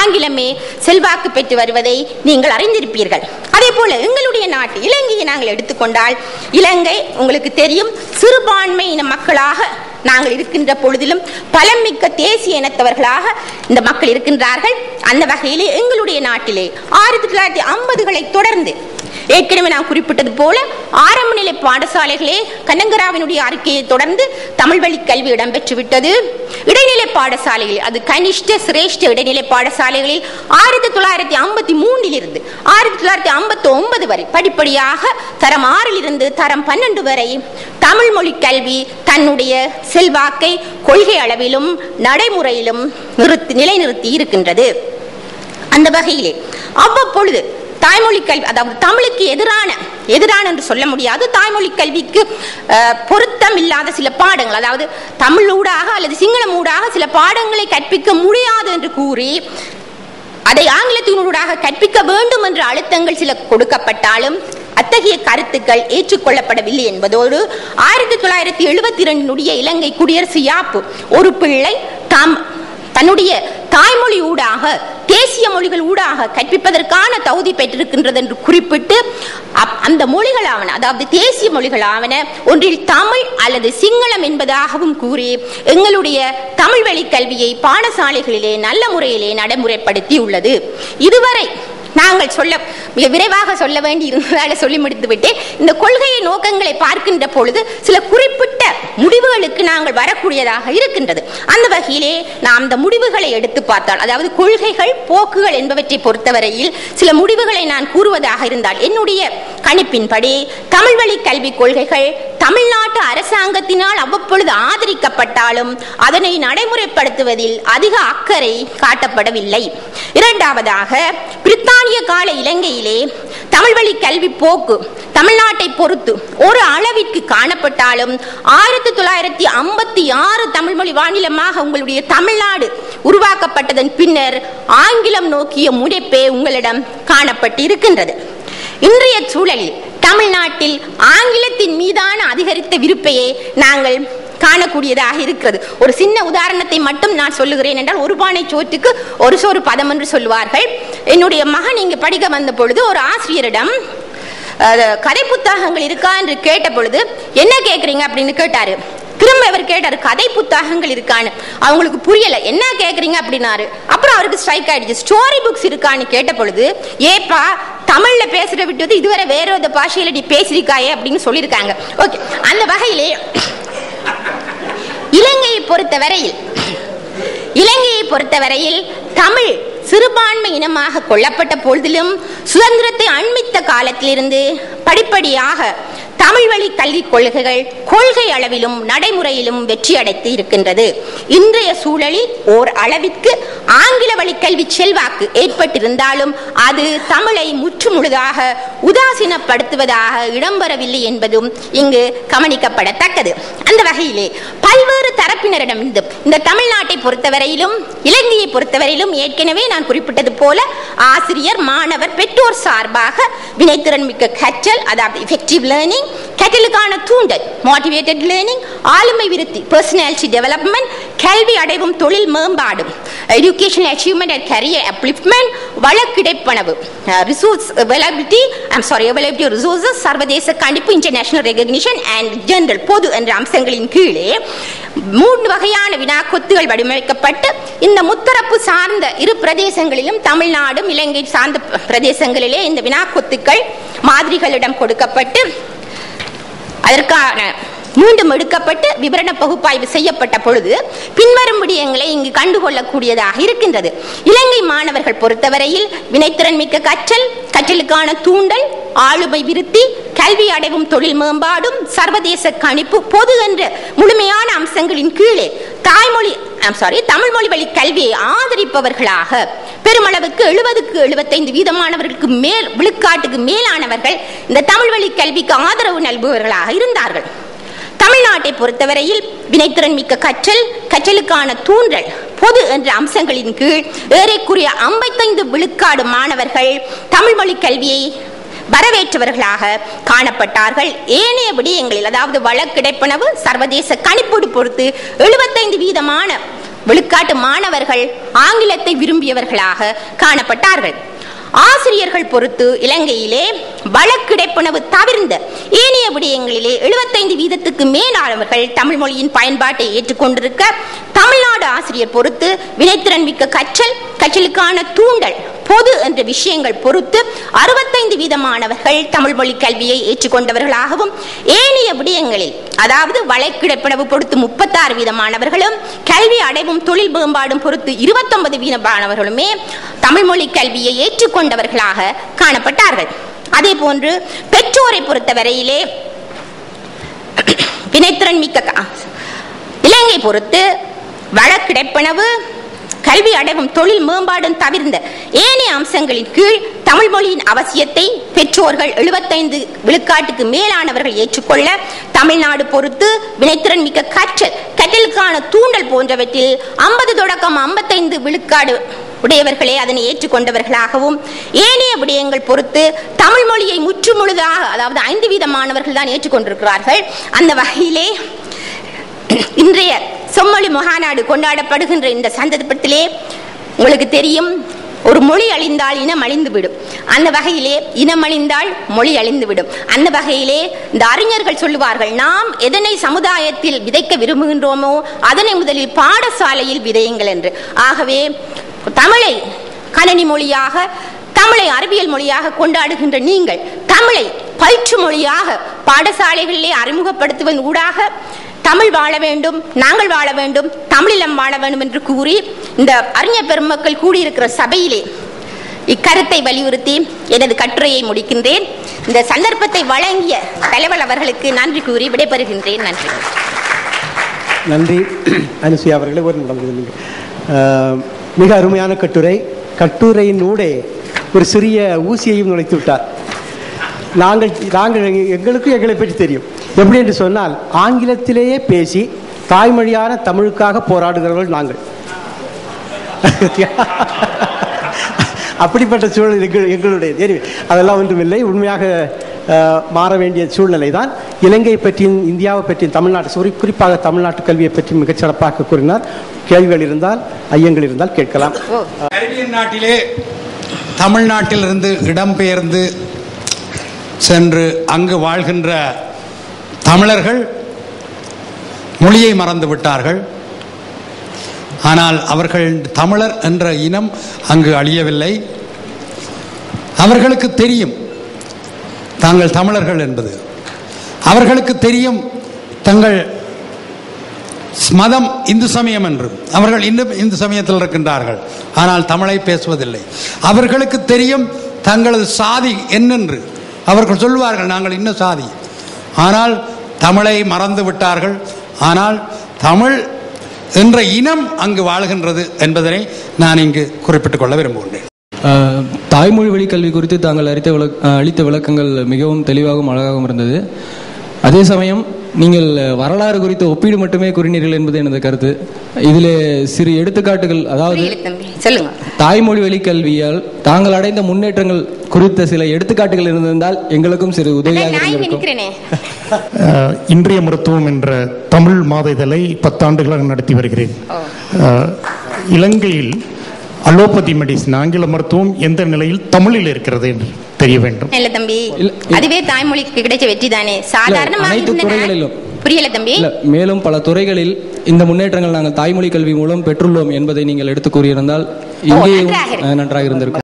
ஆங்கிலமே செல்வாக்கு பெற்று வருவதை நீங்கள் அறிந்திருப்பீர்கள். அதே போல எங்களுடைய நாட்டு இலங்கையை நாங்கள் எடுத்துக்கொண்டால் இலங்கை உங்களுக்கு தெரியும் சிறுபான்மை இன மக்களாக நாங்கள் இருக்கின்ற பொழுதிலும் பலமிக்க தேசிய இனத்தவர்களாக இந்த மக்கள் இருக்கின்றார்கள். அந்த வகையிலே எங்களுடைய நாட்டிலே ஆயிரத்தி தொள்ளாயிரத்தி ஐம்பதுகளை தொடர்ந்து ஏற்கனவே நான் குறிப்பிட்டது போல ஆரம்ப நிலை பாடசாலைகளே கண்ணங்கராவினுடைய அறிக்கையை தொடர்ந்து தமிழ் வழி கல்வி இடம்பெற்றுவிட்டது. இடைநிலை பாடசாலைகளில் அது கனிஷ்ட சிரேஷ்ட இடைநிலை பாடசாலைகளில் ஆயிரத்தி தொள்ளாயிரத்தி ஐம்பத்தி மூணில் இருந்து ஆயிரத்தி தொள்ளாயிரத்தி ஐம்பத்தி ஒன்பது வரை படிப்படியாக தரம் ஆறில் இருந்து தரம் பன்னெண்டு வரை தமிழ் மொழி கல்வி தன்னுடைய செல்வாக்கை கொள்கை அளவிலும் நடைமுறையிலும் நிறுத்தி நிலைநிறுத்தி இருக்கின்றது. அந்த வகையிலே அவ்வப்பொழுது தாய்மொழி கல்வி அதாவது தமிழுக்கு எதிரான எதிரான என்று சொல்ல முடியாது. தாய்மொழி கல்விக்கு பொருத்தம் இல்லாத சில பாடங்கள் அதாவது தமிழ் ஊடாக அல்லது சிங்களம் ஊடாக சில பாடங்களை கற்பிக்க முடியாது என்று கூறி அதை ஆங்கிலத்தினூடாக கற்பிக்க வேண்டும் என்ற அழுத்தங்கள் சில கொடுக்கப்பட்டாலும் அத்தகைய கருத்துக்கள் ஏற்றுக்கொள்ளப்படவில்லை என்பதோடு ஆயிரத்தி தொள்ளாயிரத்தி எழுபத்தி இரண்டினுடைய இலங்கை குடியரசு யாப்பு ஒரு பிள்ளை தாம் தன்னுடைய தாய்மொழி ஊடாக தேசிய மொழிகள் ஊடாக கற்பிப்பதற்கான தகுதி பெற்றிருக்கின்றது என்று குறிப்பிட்டு அப்- அந்த மொழிகளாவன அதாவது தேசிய மொழிகளாவன ஒன்றில் தமிழ் அல்லது சிங்களம் என்பதாகவும் கூறி எங்களுடைய தமிழ் வழி கல்வியை பாடசாலைகளிலே நல்ல முறையிலே நடைமுறைப்படுத்தி உள்ளது இதுவரை நாங்கள் சொல்ல மிக விரைவாக சொல்ல வேண்டி இருந்ததால சொல்லி முடித்துவிட்டு இந்த கொள்கையை நோக்கங்களை பார்க்கின்ற பொழுது சில குறிப்பிட்ட முடிவுகளுக்கு நாங்கள் வரக்கூடியதாக இருக்கின்றது. அந்த வகையிலே நாம் அந்த முடிவுகளை எடுத்து பார்த்தால் அதாவது கொள்கைகள் போக்குகள் என்பவற்றை பொறுத்தவரையில் சில முடிவுகளை நான் கூறுவதாக இருந்தால் என்னுடைய கணிப்பின்படி தமிழ் வழி கல்விக் கொள்கைகள் தமிழ்நாட்டு அரசாங்கத்தினால் அவ்வப்பொழுது ஆதரிக்கப்பட்டாலும் அதனை நடைமுறைப்படுத்துவதில் அதிக அக்கறை காட்டப்படவில்லை. இரண்டாவதாக பிரித்தானிய கால இலங்கையிலே தமிழ் வழி கல்வி போக்கு தமிழ்நாட்டை பொறுத்து ஒரு அளவிற்கு காணப்பட்டாலும் ஆயிரத்தி தொள்ளாயிரத்தி ஐம்பத்தி ஆறு தமிழ் மொழி மாநிலமாக உங்களுடைய தமிழ்நாடு உருவாக்கப்பட்டதன் பின்னர் ஆங்கிலம் நோக்கிய முனைப்பே உங்களிடம் காணப்பட்டு இருக்கின்றது இன்றைய சூழலில் தமிழ்நாட்டில் ஆங்கிலத்தின் மீதான அதிகரித்த விருப்பையே நாங்கள் காணக்கூடியதாக இருக்கிறது. ஒரு சின்ன உதாரணத்தை மட்டும் நான் சொல்லுகிறேன் என்றால் ஒரு பானை சோற்றுக்கு ஒரு சோறு பதம் என்று சொல்லுவார்கள். என்னுடைய மகன் இங்கு படிக்க வந்த பொழுது ஒரு ஆசிரியரிடம் கதை புத்தகங்கள் இருக்கா? என்று கேட்ட பொழுது என்ன கேட்குறீங்க அப்படின்னு கேட்டாரு. திரும்ப இவர் கேட்டாரு கதை புத்தகங்கள் இருக்கான்னு. அவங்களுக்கு புரியல என்ன கேக்குறீங்க? அப்படின்னாரு. அப்புறம் அவருக்கு ஸ்ட்ரைக் ஆயிடுச்சு. ஸ்டோரி புக்ஸ் இருக்கான்னு கேட்ட பொழுது ஏப்பா தமிழ்ல பேசுற விட்டது இதுவரை வேற ஒரு பாஷையில நீ பேசிருக்காயே அப்படின்னு சொல்லியிருக்காங்க. ஓகே அந்த வகையிலே இலங்கையை பொறுத்தவரையில் இலங்கையை பொறுத்தவரையில் தமிழ் சிறுபான்மை இனமாக கொல்லப்பட்ட பொழுதிலும் சுதந்திரத்தை அண்மித்த காலத்திலிருந்து படிப்படியாக தமிழ் வழி கல்விக் கொள்கைகள் கொள்கை அளவிலும் நடைமுறையிலும் வெற்றி அடைத்து இருக்கின்றது. இன்றைய சூழலில் ஓர் அளவிற்கு ஆங்கில வழி கல்வி செல்வாக்கு ஏற்பட்டிருந்தாலும் அது தமிழை முற்றுமுழுதாக உதாசீனப்படுத்துவதாக இடம்பெறவில்லை என்பதும் இங்கு கவனிக்கப்படத்தக்கது. அந்த வகையிலே பல்வேறு தரப்பினரிடம் இந்த இந்த தமிழ்நாட்டை பொறுத்தவரையிலும் இலங்கையை பொறுத்தவரையிலும் ஏற்கனவே நான் குறிப்பிட்டது போல ஆசிரியர் மாணவர் பெற்றோர் சார்பாக வினைத்திறன் மிக்க கற்றல் அதாவது எஃபெக்டிவ் லேர்னிங் கற்றலுக்கான தூண்டல் மோட்டிவேட்டட் லேர்னிங் ஆளுமை விருத்தி பர்சனாலிட்டி டெவலப்மெண்ட் கல்வி அடைவும் தொழில் மேம்பாடும். Education achievement and career upliftment வள கிடைப்பனவு resource availability I'm sorry availability resources சர்வதேச கண்டிப்பு இன்டர்நேஷனல் ரெகக்னிஷன் அண்ட் ஜென்ரல் பொது என்ற அம்சங்களின் கீழே மூன்று வகையான வினாக்கொத்துகள் வடிவமைக்கப்பட்டு இந்த முத்தரப்பு சார்ந்த இரு பிரதேசங்களிலும் தமிழ்நாடும் இலங்கை சார்ந்த பிரதேசங்களிலே இந்த வினாக்கொத்துக்கள் மாதிரிகளிடம் கொடுக்கப்பட்டு அதற்கான மீண்டும் எடுக்கப்பட்டு விவரண பகுப்பாய்வு செய்யப்பட்ட பொழுது பின்வரும் விடயங்களை இங்கு கண்டுகொள்ளக்கூடியதாக இருக்கின்றது. இலங்கை மாணவர்கள் பொறுத்தவரையில் வினைத்திறன் மிக்க கற்றல் கற்றலுக்கான தூண்டல் ஆளுமை விருத்தி கல்வி அடைவும் தொழில் மேம்பாடும் சர்வதேச கணிப்பு பொது என்ற முழுமையான அம்சங்களின் கீழே தாய்மொழி சாரி தமிழ் மொழி வழி கல்வியை ஆதரிப்பவர்களாக பெருமளவுக்கு எழுபதுக்கு எழுபத்தைந்து வீதமானவர்களுக்கு மேல் விழுக்காட்டுக்கு மேலானவர்கள் இந்த தமிழ் வழி கல்விக்கு ஆதரவு நல்பவர்களாக இருந்தார்கள். தமிழ்நாட்டை பொறுத்தவரையில் வினைத்திறன் மிக்க கற்றல் கற்றலுக்கான தூண்டல் பொது என்ற அம்சங்களின் கீழ் ஏறக்குறைய ஐம்பத்தைந்து விழுக்காடு மாணவர்கள் தமிழ் மொழி கல்வியை வரவேற்றவர்களாக காணப்பட்டார்கள். ஏனைய விடயங்களில் அதாவது வழக்கிடைப்பனவு சர்வதேச கணிப்போடு பொறுத்து எழுபத்தைந்து வீதமான விழுக்காட்டு மாணவர்கள் ஆங்கிலத்தை விரும்பியவர்களாக காணப்பட்டார்கள். ஆசிரியர்கள் பொறுத்து இலங்கையிலே வழக்கிடைப்புணவு தவிர்ந்த ஏனைய விடயங்களிலே எழுபத்தைந்து வீதத்துக்கு மேலானவர்கள் தமிழ் மொழியின் பயன்பாட்டை ஏற்றுக்கொண்டிருக்க தமிழ்நாடு ஆசிரியர் பொறுத்து வினைத்திறன் மிக்க கற்றல் கற்றலுக்கான தூண்டல் பொது என்ற விஷயங்கள் பொறுத்து அறுபத்தைந்து வீதமானவர்கள் தமிழ் மொழி கல்வியை ஏற்றுக்கொண்டவர்களாகவும் ஏனைய விடயங்களில் அதாவது வழக்கிடப்பிடவு பொறுத்து முப்பத்தாறு வீதமானவர்களும் கல்வி அடைவும் தொழில் மேம்பாடும் பொறுத்து இருபத்தொன்பது வீதமானவர்களுமே தமிழ் மொழி கல்வியை ஏற்றுக்கொண்டவர்களாக காணப்பட்டார்கள். அதே போன்று பெற்றோரை பொறுத்தவரையிலே வினைத்திறன் மிக்க இலங்கை பொறுத்து வழக்கிடைப்பணவு கல்வி அடைவும் தொழில் மேம்பாடும் தவிர்ந்த ஏனைய அம்சங்களின் கீழ் தமிழ் மொழியின் அவசியத்தை பெற்றோர்கள் எழுபத்தைந்து விழுக்காட்டுக்கு மேலானவர்கள் ஏற்றுக்கொள்ள தமிழ்நாடு பொறுத்து வினைத்திறன் மிக்க கற்றல் கற்றலுக்கான தூண்டல் போன்றவற்றில் ஐம்பது தொடக்கம் ஐம்பத்தைந்து விழுக்காடு உடையவர்களே அதனை ஏற்றுக்கொண்டவர்களாகவும் ஏனைய விடயங்கள் பொறுத்து தமிழ் மொழியை முற்றுமுழுதாக அதாவது ஐந்து வீதமானவர்கள் தான் ஏற்றுக்கொண்டிருக்கிறார்கள். அந்த வகையிலே இன்றைய செம்மொழி மகாநாடு கொண்டாடப்படுகின்ற இந்த சந்தர்ப்பத்திலே உங்களுக்கு தெரியும் ஒரு மொழி அழிந்தால் இனம் அழிந்துவிடும். அந்த வகையிலே இனம் அழிந்தால் மொழி அழிந்துவிடும். அந்த வகையிலே இந்த அறிஞர்கள் சொல்லுவார்கள் நாம் எதனை சமுதாயத்தில் விதைக்க விரும்புகின்றோமோ அதனை முதலில் பாடசாலையில் விதையுங்கள் என்று. ஆகவே தமிழை கணனி மொழியாக தமிழை அறிவியல் மொழியாக கொண்டாடுகின்ற நீங்கள் தமிழை பயிற்று மொழியாக பாடசாலைகளிலே அறிமுகப்படுத்துவதன் ஊடாக தமிழ் வாழ வேண்டும் நாங்கள் வாழ வேண்டும் தமிழிலம் வாழ வேண்டும் என்று கூறி இந்த அறிஞர் பெருமக்கள் கூடியிருக்கிற சபையிலே இக்கருத்தை வலியுறுத்தி எனது கட்டுரையை முடிக்கின்றேன். இந்த சந்தர்ப்பத்தை வழங்கிய தலைவர் அவர்களுக்கு நன்றி கூறி விடைபெறுகின்றேன். நன்றி. நன்றி அனுசுயா அவர்களே ஒரு நிமிடம் மிக அருமையான கட்டுரை. கட்டுரையினூடே ஒரு சிறிய ஊசியையும் நுழைத்து விட்டார். நாங்கள் நாங்கள் எங்களுக்கும் எங்களை பற்றி தெரியும். எப்படி என்று சொன்னால் ஆங்கிலத்திலேயே பேசி தாய்மொழியான தமிழுக்காக போராடுகிறவர்கள் நாங்கள். அப்படிப்பட்ட சூழல் எங்கள் எங்களுடைய தெரியும் அதெல்லாம் ஒன்றுமில்லை உண்மையாக மாற வேண்டிய சூழ்நிலை தான் இலங்கை பற்றியும் இந்தியாவை பற்றியும் தமிழ்நாட்டு குறி குறிப்பாக தமிழ்நாட்டு கல்வியை பற்றி மிகச் சிறப்பாக கூறினார். கேள்விகள் இருந்தால் ஐயங்கள் இருந்தால் கேட்கலாம். கரிபியன் நாட்டிலே தமிழ்நாட்டிலிருந்து இடம்பெயர்ந்து சென்று அங்கு வாழ்கின்ற தமிழர்கள் மொழியை மறந்து விட்டார்கள். ஆனால் அவர்கள் தமிழர் என்ற இனம் அங்கு அழியவில்லை. அவர்களுக்கு தெரியும் தாங்கள் தமிழர்கள் என்பது. அவர்களுக்கு தெரியும் தங்கள் மதம் இந்து சமயம் என்று. அவர்கள் இன்னும் இந்து சமயத்தில் இருக்கின்றார்கள். ஆனால் தமிழை பேசுவதில்லை. அவர்களுக்கு தெரியும் தங்களது சாதி என்னென்று. அவர்கள் சொல்வார்கள் நாங்கள் இன்னும் சாதி. ஆனால் தமிழை மறந்து விட்டார்கள். ஆனால் தமிழ் என்ற இனம் அங்கு வாழ்கின்றது என்பதனை நான் இங்கு குறிப்பிட்டுக் கொள்ள விரும்புகின்றேன். தாய்மொழி வழி கல்வி குறித்து தாங்கள் அளித்த விளக் அளித்த விளக்கங்கள் மிகவும் தெளிவாகவும் அழகாகவும் இருந்தது. அதே சமயம் நீங்கள் வரலாறு குறித்த ஒப்பீடு மட்டுமே கூறினீர்கள் என்பது எனது கருத்து. இதிலே சிறு எடுத்துக்காட்டுகள் அதாவது தாய்மொழி வழி கல்வியால் தாங்கள் அடைந்த முன்னேற்றங்கள் குறித்த சில எடுத்துக்காட்டுகள் இருந்திருந்தால் எங்களுக்கும் சிறு உதவியாக இருந்திருக்கும். அஹ், இன்றைய மருத்துவம் என்ற தமிழ் மாத இதழை பத்தாண்டுகளாக நடத்தி வருகிறேன். இலங்கையில் அலோபதி மெடிசின் ஆங்கில மருத்துவம் எந்த நிலையில் தமிழில் இருக்கிறது என்று. தெரிய வேண்டும் இல்ல தம்பி. அதுவே தாய்மொழிக்கு கிடைச்ச வெற்றி தானே சாதாரணமாக. புரியல தம்பி இல்ல, மேலும் பல துறைகளில் இந்த முன்னேற்றங்கள் நாங்கள் தாய்மொழி கல்வி மூலம் பெற்றுள்ளோம் என்பதை நீங்கள் எடுத்து கூறியிருந்தால் நன்றாக இருந்திருக்கும்